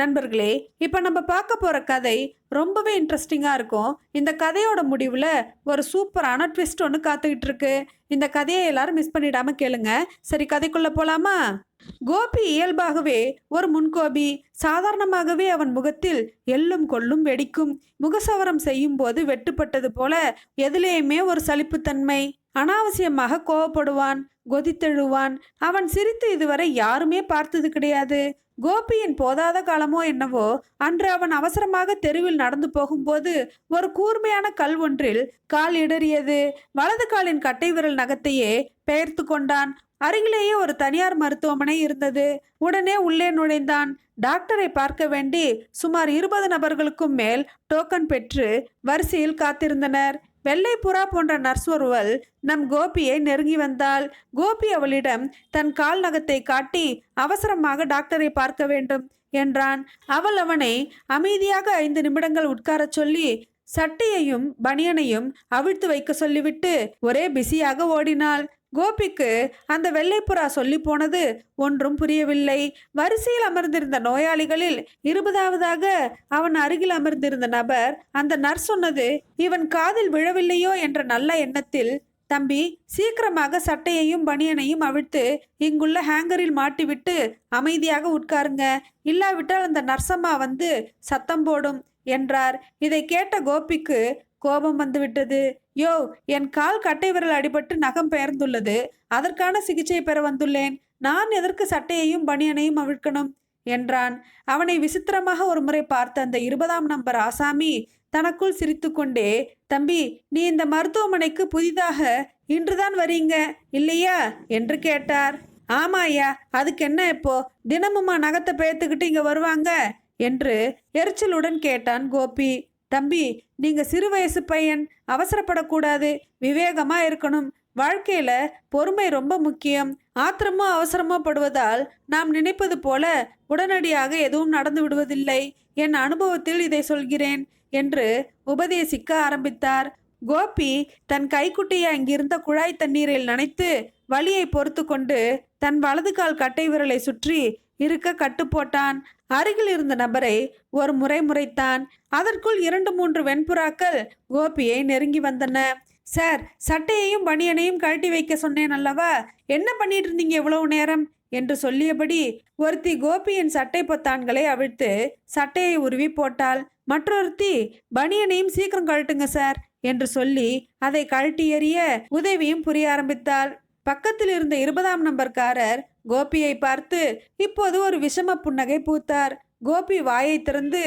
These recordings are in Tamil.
நண்பர்களே இப்போ நம்ம பார்க்க போகிற கதை ரொம்பவே இன்ட்ரெஸ்டிங்காக இருக்கும். இந்த கதையோட முடிவில் ஒரு சூப்பரான ட்விஸ்ட் ஒன்று காத்துக்கிட்டு இருக்கு. இந்த கதையை எல்லாரும் மிஸ் பண்ணிடாமல் கேளுங்க. சரி கதைக்குள்ளே போகலாமா கோபி இயல்பாகவே ஒரு முன்கோபி. சாதாரணமாகவே அவன் முகத்தில் எள்ளும் கொள்ளும் வெடிக்கும். முகசவரம் செய்யும் போது வெட்டுப்பட்டது போல எதிலேயுமே ஒரு சலிப்புத்தன்மை. அனாவசியமாக கோவப்படுவான் கொதித்தெழுவான். அவன் சிரித்து இதுவரை யாருமே பார்த்தது கிடையாது. கோபியின் போதாத காலமோ என்னவோ அன்று அவன் அவசரமாக தெருவில் நடந்து போகும்போது ஒரு கூர்மையான கல் ஒன்றில் கால் இடறியது. வலது காலின் கட்டை விரல் நகத்தையே பெயர்த்து கொண்டான். அருகிலேயே ஒரு தனியார் மருத்துவமனை இருந்தது. உடனே உள்ளே நுழைந்தான். டாக்டரை பார்க்க வேண்டி சுமார் இருபது நபர்களுக்கும் மேல் டோக்கன் பெற்று வரிசையில் காத்திருந்தனர். வெள்ளை புறா போன்ற நர்ஸ் ஒருவள் நம் கோபியை நெருங்கி வந்தாள். கோபி அவளிடம் தன் கால் நகத்தை காட்டி அவசரமாக டாக்டரை பார்க்க வேண்டும் என்றான். அவள் அவனை அமைதியாக ஐந்து நிமிடங்கள் உட்காரச் சொல்லி சட்டையையும் பனியனையும் அவிழ்த்து வைக்க சொல்லிவிட்டு ஒரே பிஸியாக ஓடினாள். கோபிக்கு அந்த வெள்ளைப்புறா சொல்லி போனது ஒன்றும் புரியவில்லை. வரிசையில் அமர்ந்திருந்த நோயாளிகளில் இருபதாவதாக அவன் அருகில் அமர்ந்திருந்த நபர் அந்த நர்ஸ் சொன்னது இவன் காதில் விழவில்லையோ? என்ற நல்ல எண்ணத்தில் தம்பி சீக்கிரமாக சட்டையையும் பனியனையும் அவிழ்த்து இங்குள்ள ஹேங்கரில் மாட்டிவிட்டு அமைதியாக உட்காருங்க. இல்லாவிட்டால் அந்த நர்சம்மா வந்து சத்தம் போடும் என்றார். இதை கேட்ட கோபிக்கு கோபம் வந்துவிட்டது யோ என் கால் கட்டை விரல் அடிபட்டு நகம் பெயர்ந்துள்ளது. அதற்கான சிகிச்சை பெற வந்துள்ளேன். நான் எதற்கு சட்டையையும் பனியனையும் அவிழ்க்கணும்? என்றான். அவனை விசித்திரமாக ஒரு முறை பார்த்த அந்த இருபதாம் நம்பர் ஆசாமி தனக்குள் சிரித்துக்கொண்டே தம்பி நீ இந்த மருத்துவமனைக்கு புதிதாக இன்றுதான் வரீங்க இல்லையா? என்று கேட்டார். ஆமா ஐயா அதுக்கு என்ன இப்போ? தினமுமா நகத்தை பேத்துக்கிட்டு இங்க வருவாங்க? என்று எரிச்சலுடன் கேட்டான் கோபி. தம்பி நீங்க சிறு வயசு பையன் அவசரப்படக்கூடாது விவேகமா இருக்கணும். வாழ்க்கையில பொறுமை ரொம்ப முக்கியம். ஆத்திரமோ அவசரமோ படுவதால் நாம் நினைப்பது போல உடனடியாக எதுவும் நடந்து விடுவதில்லை. என் அனுபவத்தில் இதை சொல்கிறேன் என்று உபதேசிக்க ஆரம்பித்தார். கோபி தன் கைக்குட்டியை அங்கிருந்த குழாய் தண்ணீரில் நனைத்து வலியை பொறுத்து கொண்டு தன் வலது கால் கட்டை விரலை சுற்றி இருக்க கட்டு போட்டான் அருகில் இருந்த நபரை ஒரு முறை முறைத்தான். அதற்குள் இரண்டு மூன்று வெண்புறாக்கள் கோபியை நெருங்கி வந்தன. சார் சட்டையையும் பனியனையும் கழட்டி வைக்க சொன்னேன் அல்லவா? என்ன பண்ணிட்டு இருந்தீங்க இவ்வளவு நேரம்? என்று சொல்லியபடி ஒருத்தி கோபியின் சட்டை பொத்தான்களை அவிழ்த்து சட்டையை உருவி போட்டாள். மற்றொருத்தி பனியனையும் சீக்கிரம் கழட்டுங்க சார் என்று சொல்லி அதை கழட்டி எறிய உதவியும் புரிய ஆரம்பித்தாள். பக்கத்தில் இருந்த இருபதாம் நம்பர்காரர் கோபியை பார்த்து இப்போது ஒரு விஷம புன்னகை பூத்தார். கோபி வாயை திறந்து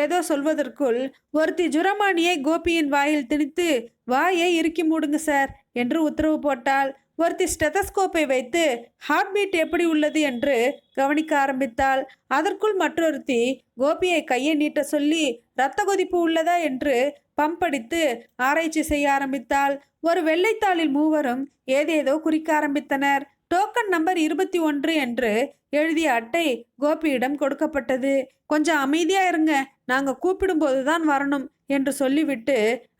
ஏதோ சொல்வதற்குள் ஒருத்தி ஜுரமானியை கோபியின் வாயில் திணித்து வாயை இறுக்கி மூடுங்க சார் என்று உத்தரவு போட்டாள். ஒருத்தி ஸ்டெதஸ்கோப்பை வைத்து ஹார்ட் பீட் எப்படி உள்ளது? என்று கவனிக்க ஆரம்பித்தாள். அதற்குள் மற்றொருத்தி கோபியை கையை நீட்ட சொல்லி இரத்த கொதிப்பு உள்ளதா? என்று பம்படித்து ஆராய்ச்சி செய்ய ஆரம்பித்தாள். ஒரு வெள்ளைத்தாளில் மூவரும் ஏதேதோ குறிக்க ஆரம்பித்தனர். டோக்கன் நம்பர் இருபத்தி ஒன்று என்று எழுதிய அட்டை கோபியிடம் கொடுக்கப்பட்டது. கொஞ்சம் அமைதியா இருங்க நாங்க கூப்பிடும்போது தான் வரணும் என்று சொல்லிவிட்டு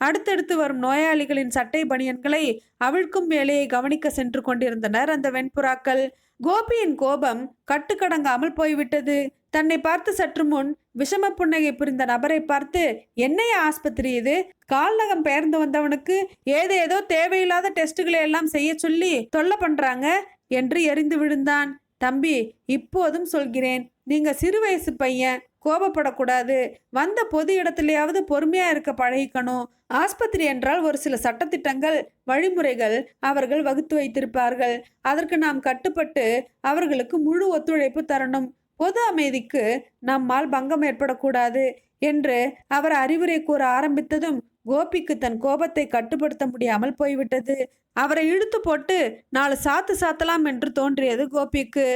அடுத்தடுத்து வரும் நோயாளிகளின் சட்டை பனியன்களை அவிழ்க்கும் வேலையை கவனிக்க சென்று கொண்டிருந்தனர் அந்த வெண்புறாக்கள். கோபியின் கோபம் கட்டுக்கடங்காமல் போய்விட்டது. தன்னை பார்த்து சற்று முன் விஷம புன்னகை புரிந்த நபரை பார்த்து என்னைய ஆஸ்பத்திரி இது? கால்நகம் பெயர்ந்து வந்தவனுக்கு ஏதேதோ தேவையில்லாத டெஸ்டுகளை எல்லாம் செய்ய சொல்லி தொல்லை பண்றாங்க என்று எரிந்து விழுந்தான். தம்பி இப்போதும் சொல்கிறேன். நீங்க சிறு வயசு பையன். கோபப்படக்கூடாது. வந்த பொது இடத்துலயாவது பொறுமையா இருக்க பழகிக்கணும். ஆஸ்பத்திரி என்றால் ஒரு சில சட்டத்திட்டங்கள் வழிமுறைகள் அவர்கள் வகுத்து வைத்திருப்பார்கள். அதற்கு நாம் கட்டுப்பட்டு அவர்களுக்கு முழு ஒத்துழைப்பு தரணும். பொது அமைதிக்கு நம்மால் பங்கம் ஏற்படக்கூடாது என்று அவர் அறிவுரை கூற ஆரம்பித்ததும் கோபிக்கு தன் கோபத்தை கட்டுப்படுத்த முடியாமல் போய்விட்டது. அவரை இழுத்து போட்டு நாலு சாத்து சாத்தலாம் என்று தோன்றியது கோபிக்கு.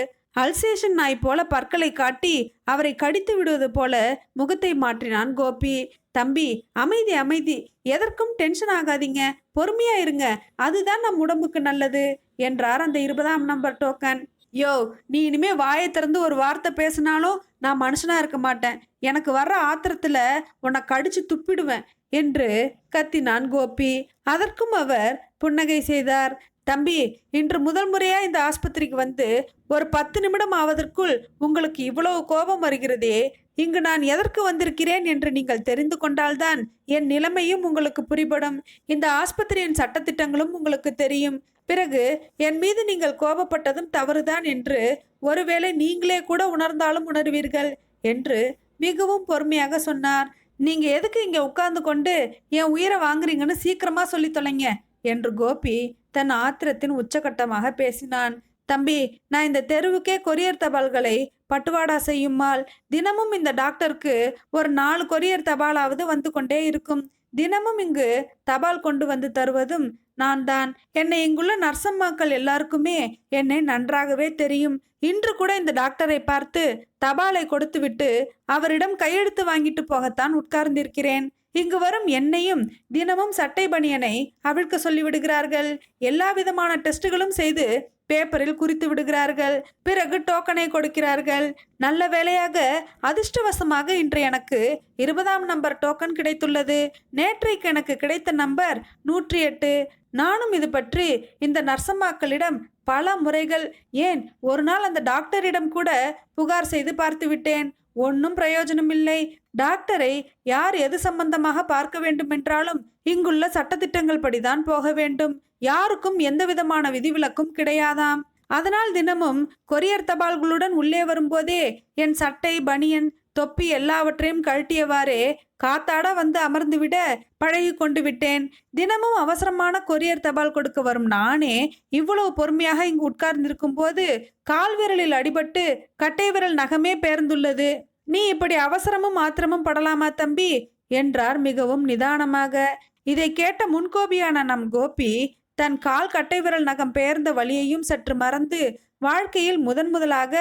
அல்சேஷன் நாய் போல பற்களை காட்டி அவரை கடித்து விடுவது போல முகத்தை மாற்றினான் கோபி. தம்பி அமைதி அமைதி. எதற்கும் டென்ஷன் ஆகாதீங்க. பொறுமையா இருங்க. அதுதான் நம் உடம்புக்கு நல்லது என்றார் அந்த இருபதாம் நம்பர் டோக்கன் யோ நீ இனிமே வாயை திறந்து ஒரு வார்த்தை பேசினாலும் நான் மனுஷனா இருக்க மாட்டேன். எனக்கு வர்ற ஆத்திரத்துல உன்னை கடிச்சு துப்பிடுவேன் என்று கத்தினான் கோபி. அதற்கும் அவர் புன்னகை செய்தார். தம்பி இன்று முதல் முறையா இந்த ஆஸ்பத்திரிக்கு வந்து ஒரு பத்து நிமிடம் ஆவதற்குள் உங்களுக்கு இவ்வளவு கோபம் வருகிறதே. இங்கு நான் எதற்கு வந்திருக்கிறேன் என்று நீங்கள் தெரிந்து கொண்டால்தான் என் நிலைமையும் உங்களுக்கு புரிபடும். இந்த ஆஸ்பத்திரியின் சட்டத்திட்டங்களும் உங்களுக்கு தெரியும். பிறகு என் மீது நீங்கள் கோபப்பட்டதும் தவறுதான் என்று ஒருவேளை நீங்களே கூட உணர்ந்தாலும் உணர்வீர்கள் என்று மிகவும் பொறுமையாக சொன்னார். நீங்க எதுக்கு இங்க உட்கார்ந்து கொண்டு என் உயிரை வாங்குறீங்கன்னு சீக்கிரமா சொல்லி தொலைங்க என்று கோபி தன் ஆத்திரத்தின் உச்சகட்டமாக பேசினான். தம்பி நான் இந்த தெருவுக்கே கொரியர் தபால்களை பட்டுவாடா செய்யுமால் தினமும் இந்த டாக்டருக்கு ஒரு நாலு கொரியர் தபாலாவது வந்து கொண்டே இருக்கும். தினமும் இங்கு தபால் கொண்டு வந்து தருவதும் நான் தான் என்னை இங்குள்ள நர்சம்மாக்கள் எல்லாருக்குமே என்னை நன்றாகவே தெரியும். இன்று கூட இந்த டாக்டரை பார்த்து தபாலை கொடுத்துவிட்டு அவரிடம் கையெழுத்து வாங்கிட்டு போகத்தான் உட்கார்ந்திருக்கிறேன். இங்கு வரும் என்னையும் தினமும் சட்டை பனியனை அவிழ்க்க சொல்லிவிடுகிறார்கள். எல்லா விதமான டெஸ்டுகளும் செய்து பேப்பரில் குறித்து விடுகிறார்கள். பிறகு டோக்கனை கொடுக்கிறார்கள். நல்ல வேலையாக அதிர்ஷ்டவசமாக இன்று எனக்கு இருபதாம் நம்பர் டோக்கன் கிடைத்துள்ளது. நேற்றைக்கு எனக்கு கிடைத்த நம்பர் நூற்றி எட்டு. நானும் இது பற்றி இந்த நர்சம்மாக்களிடம் பல முறைகள் ஏன் ஒரு நாள் அந்த டாக்டரிடம் கூட புகார் செய்து பார்த்து விட்டேன். ஒன்றும் பிரயோஜனம் இல்லை டாக்டரை யார் எது சம்பந்தமாக பார்க்க வேண்டுமென்றாலும் இங்குள்ள சட்டத்திட்டங்கள் படிதான் போக வேண்டும். யாருக்கும் எந்த விதமான விதிவிலக்கும் கிடையாதாம். அதனால் தினமும் கொரியர் தபால்களுடன் உள்ளே வரும்போதே என் சட்டை பனியன் தொப்பி எல்லாவற்றையும் கழட்டியவாறே காத்தாட வந்து அமர்ந்துவிட பழகி கொண்டு விட்டேன். தினமும் அவசரமான கொரியர் தபால் கொடுக்க வரும் நானே இவ்வளவு பொறுமையாக இங்கு உட்கார்ந்திருக்கும் போது கால் விரலில் அடிபட்டு கட்டை விரல் நகமே பேர்ந்துள்ளது. நீ இப்படி அவசரமும் ஆத்திரமும் படலாமா தம்பி? என்றார் மிகவும் நிதானமாக. இதை கேட்ட முன்கோபியான நம் கோபி தன் கால் கட்டை விரல் நகம் பெயர்ந்த வழியையும் சற்று மறந்து வாழ்க்கையில் முதன் முதலாக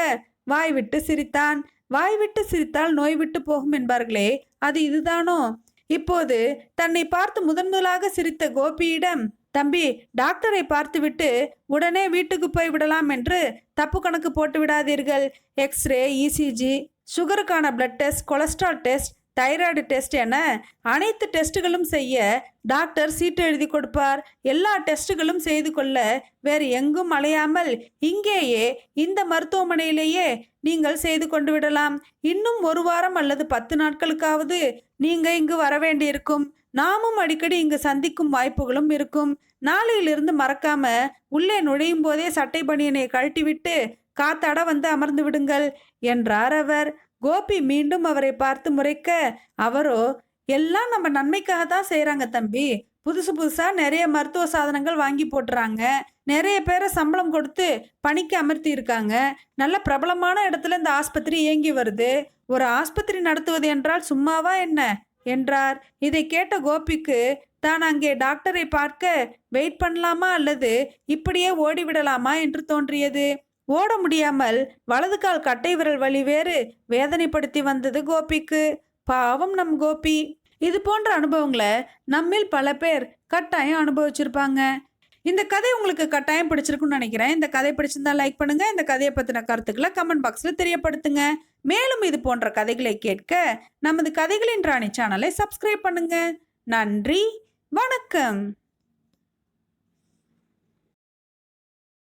வாய்விட்டு சிரித்தான். வாய்விட்டு சிரித்தால் நோய் விட்டு போகும் என்பார்களே அது இதுதானோ? இப்போது தன்னை பார்த்து முதன் முதலாக சிரித்த கோபியிடம் தம்பி டாக்டரை பார்த்துவிட்டு உடனே வீட்டுக்கு போய் விடலாம் என்று தப்பு கணக்கு போட்டு விடாதீர்கள். X ray ECG சுகருக்கான blood test cholesterol test thyroid test என அனைத்து டெஸ்ட்டுகளும் செய்ய டாக்டர் சீட்டு எழுதி கொடுப்பார். எல்லா டெஸ்ட்டுகளும் செய்து கொள்ள வேறு எங்கும் அலையாமல் இங்கேயே இந்த மருத்துவமனையிலேயே நீங்கள் செய்து கொண்டு விடலாம். இன்னும் ஒரு வாரம் அல்லது பத்து நாட்களுக்காவது நீங்க இங்கு வர வேண்டியிருக்கும். நாமும் அடிக்கடி இங்கு சந்திக்கும் வாய்ப்புகளும் இருக்கும். நாளையிலிருந்து மறக்காம உள்ளே நுழையும் போதே சட்டை பணியனை கழட்டிவிட்டு காத்தாட வந்து அமர்ந்து விடுங்கள் என்றார் அவர். கோபி மீண்டும் அவரை பார்த்து முறைக்க அவரோ எல்லாம் நம்ம நன்மைக்காக தான் செய்கிறாங்க தம்பி. புதுசு புதுசாக நிறைய மருத்துவ சாதனங்கள் வாங்கி போட்டுறாங்க. நிறைய பேரை சம்பளம் கொடுத்து பணிக்கு அமர்த்தி இருக்காங்க. நல்ல பிரபலமான இடத்துல இந்த ஆஸ்பத்திரி இயங்கி வருது. ஒரு ஆஸ்பத்திரி நடத்துவது என்றால் சும்மாவா என்ன? என்றார். இதை கேட்ட கோபிக்கு தான் அங்கே டாக்டரை பார்க்க வெயிட் பண்ணலாமா அல்லது இப்படியே ஓடிவிடலாமா? என்று தோன்றியது. ஓட முடியாமல் வலது கால் கட்டை விரல் வழி வேறு வேதனைப்படுத்தி வந்தது கோபிக்கு. பாவம் நம் கோபி. இது போன்ற அனுபவங்களை நம்மில் பல பேர் கட்டாயம் அனுபவிச்சிருப்பாங்க. இந்த கதை உங்களுக்கு கட்டாயம் பிடிச்சிருக்குன்னு நினைக்கிறேன். இந்த கதை பிடிச்சிருந்தா லைக் பண்ணுங்க. இந்த கதையை பற்றின கருத்துக்களை கமெண்ட் பாக்ஸில் தெரியப்படுத்துங்க. மேலும் இது போன்ற கதைகளை கேட்க நமது கதைகளின் ராணி சேனலை சப்ஸ்கிரைப் பண்ணுங்க. நன்றி. வணக்கம்.